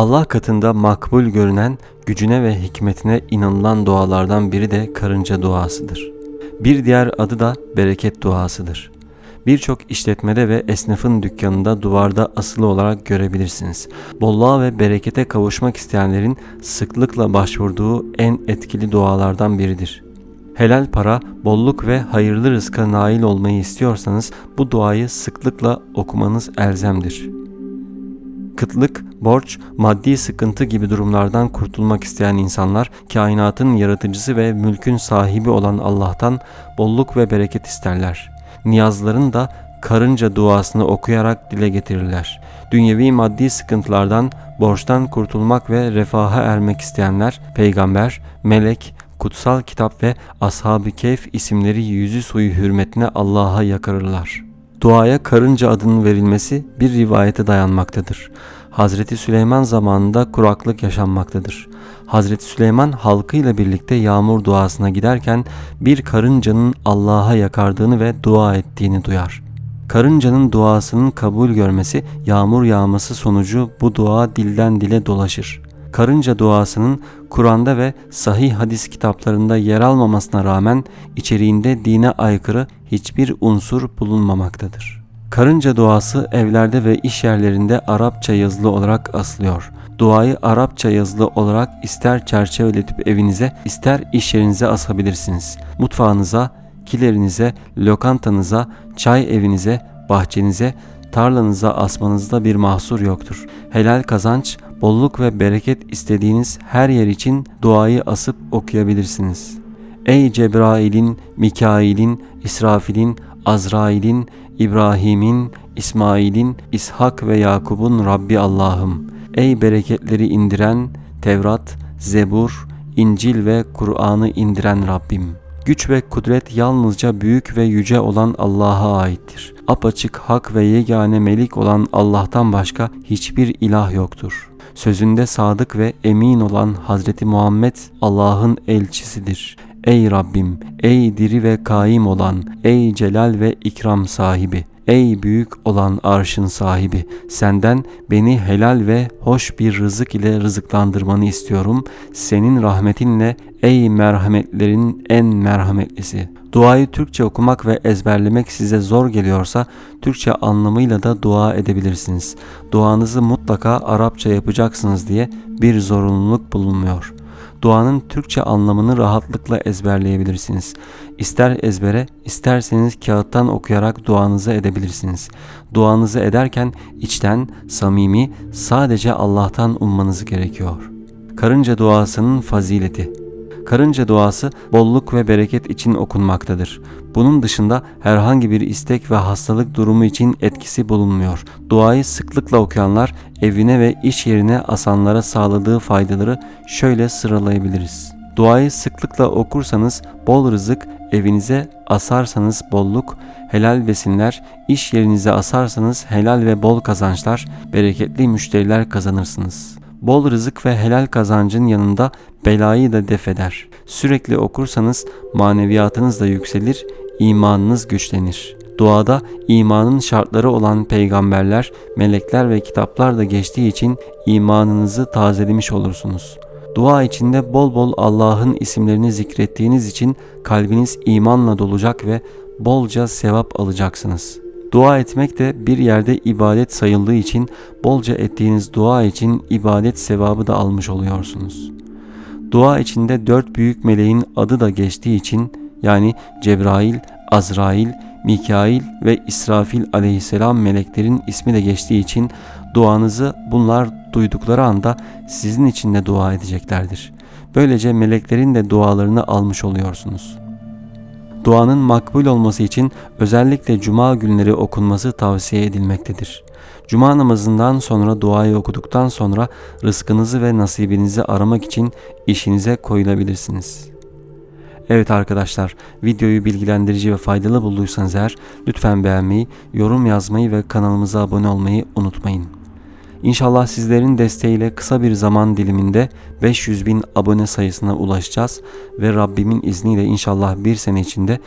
Allah katında makbul görünen gücüne ve hikmetine inanılan dualardan biri de karınca duasıdır. Bir diğer adı da bereket duasıdır. Birçok işletmede ve esnafın dükkanında duvarda asılı olarak görebilirsiniz. Bolluğa ve berekete kavuşmak isteyenlerin sıklıkla başvurduğu en etkili dualardan biridir. Helal para, bolluk ve hayırlı rızka nail olmayı istiyorsanız bu duayı sıklıkla okumanız elzemdir. Kıtlık, borç, maddi sıkıntı gibi durumlardan kurtulmak isteyen insanlar kainatın yaratıcısı ve mülkün sahibi olan Allah'tan bolluk ve bereket isterler. Niyazların da karınca duasını okuyarak dile getirirler. Dünyevi maddi sıkıntılardan, borçtan kurtulmak ve refaha ermek isteyenler peygamber, melek, kutsal kitap ve ashab-ı keyf isimleri yüzü suyu hürmetine Allah'a yakarırlar. Duaya karınca adının verilmesi bir rivayete dayanmaktadır. Hazreti Süleyman zamanında kuraklık yaşanmaktadır. Hazreti Süleyman halkıyla birlikte yağmur duasına giderken bir karıncanın Allah'a yakardığını ve dua ettiğini duyar. Karıncanın duasının kabul görmesi, yağmur yağması sonucu bu dua dilden dile dolaşır. Karınca duasının Kur'an'da ve sahih hadis kitaplarında yer almamasına rağmen içeriğinde dine aykırı hiçbir unsur bulunmamaktadır. Karınca duası evlerde ve iş yerlerinde Arapça yazılı olarak asılıyor. Duayı Arapça yazılı olarak ister çerçeveletip evinize ister iş yerinize asabilirsiniz. Mutfağınıza, kilerinize, lokantanıza, çay evinize, bahçenize, tarlanıza asmanızda bir mahsur yoktur. Helal kazanç, bolluk ve bereket istediğiniz her yer için duayı asıp okuyabilirsiniz. Ey Cebrail'in, Mikail'in, İsrafil'in, Azrail'in, İbrahim'in, İsmail'in, İshak ve Yakub'un Rabbi Allah'ım. Ey bereketleri indiren, Tevrat, Zebur, İncil ve Kur'an'ı indiren Rabbim. Güç ve kudret yalnızca büyük ve yüce olan Allah'a aittir. Apaçık hak ve yegane melik olan Allah'tan başka hiçbir ilah yoktur. Sözünde sadık ve emin olan Hazreti Muhammed Allah'ın elçisidir. Ey Rabbim, ey diri ve kaim olan, ey celal ve ikram sahibi, ey büyük olan arşın sahibi, senden beni helal ve hoş bir rızık ile rızıklandırmanı istiyorum. Senin rahmetinle ey merhametlerin en merhametlisi. Duayı Türkçe okumak ve ezberlemek size zor geliyorsa Türkçe anlamıyla da dua edebilirsiniz. Duanızı mutlaka Arapça yapacaksınız diye bir zorunluluk bulunmuyor.'' Duanın Türkçe anlamını rahatlıkla ezberleyebilirsiniz. İster ezbere, isterseniz kağıttan okuyarak duanızı edebilirsiniz. Duanızı ederken içten, samimi, sadece Allah'tan ummanız gerekiyor. Karınca duasının fazileti Karınca duası bolluk ve bereket için okunmaktadır. Bunun dışında herhangi bir istek ve hastalık durumu için etkisi bulunmuyor. Duayı sıklıkla okuyanlar evine ve iş yerine asanlara sağladığı faydaları şöyle sıralayabiliriz. Duayı sıklıkla okursanız bol rızık, evinize asarsanız bolluk, helal besinler, iş yerinize asarsanız helal ve bol kazançlar, bereketli müşteriler kazanırsınız. Bol rızık ve helal kazancın yanında belayı da def eder. Sürekli okursanız maneviyatınız da yükselir, imanınız güçlenir. Duada imanın şartları olan peygamberler, melekler ve kitaplar da geçtiği için imanınızı tazelemiş olursunuz. Dua içinde bol bol Allah'ın isimlerini zikrettiğiniz için kalbiniz imanla dolacak ve bolca sevap alacaksınız.'' Dua etmek de bir yerde ibadet sayıldığı için bolca ettiğiniz dua için ibadet sevabı da almış oluyorsunuz. Dua içinde dört büyük meleğin adı da geçtiği için yani Cebrail, Azrail, Mikail ve İsrafil aleyhisselam meleklerin ismi de geçtiği için duanızı bunlar duydukları anda sizin için de dua edeceklerdir. Böylece meleklerin de dualarını almış oluyorsunuz.'' Duanın makbul olması için özellikle cuma günleri okunması tavsiye edilmektedir. Cuma namazından sonra duayı okuduktan sonra rızkınızı ve nasibinizi aramak için işinize koyulabilirsiniz. Evet arkadaşlar videoyu bilgilendirici ve faydalı bulduysanız eğer lütfen beğenmeyi, yorum yazmayı ve kanalımıza abone olmayı unutmayın. İnşallah sizlerin desteğiyle kısa bir zaman diliminde 500 bin abone sayısına ulaşacağız ve Rabbimin izniyle inşallah bir sene içinde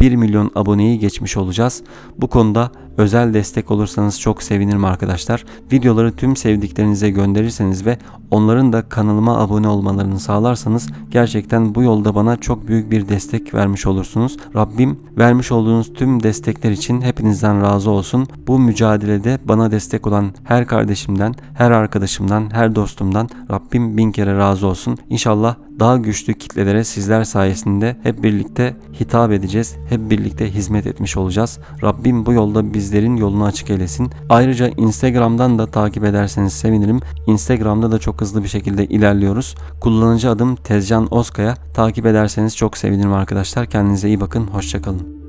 1 milyon aboneyi geçmiş olacağız. Bu konuda özel destek olursanız çok sevinirim arkadaşlar. Videoları tüm sevdiklerinize gönderirseniz ve onların da kanalıma abone olmalarını sağlarsanız gerçekten bu yolda bana çok büyük bir destek vermiş olursunuz. Rabbim vermiş olduğunuz tüm destekler için hepinizden razı olsun. Bu mücadelede bana destek olan her kardeşimden, her arkadaşımdan, her dostumdan Rabbim bin kere razı olsun. İnşallah daha güçlü kitlelere sizler sayesinde hep birlikte hitap edeceğiz. Hep birlikte hizmet etmiş olacağız. Rabbim bu yolda bizlerin yolunu açık eylesin. Ayrıca Instagram'dan da takip ederseniz sevinirim. Instagram'da da çok hızlı bir şekilde ilerliyoruz. Kullanıcı adım Tezcan Oskaya. Takip ederseniz çok sevinirim arkadaşlar. Kendinize iyi bakın. Hoşçakalın.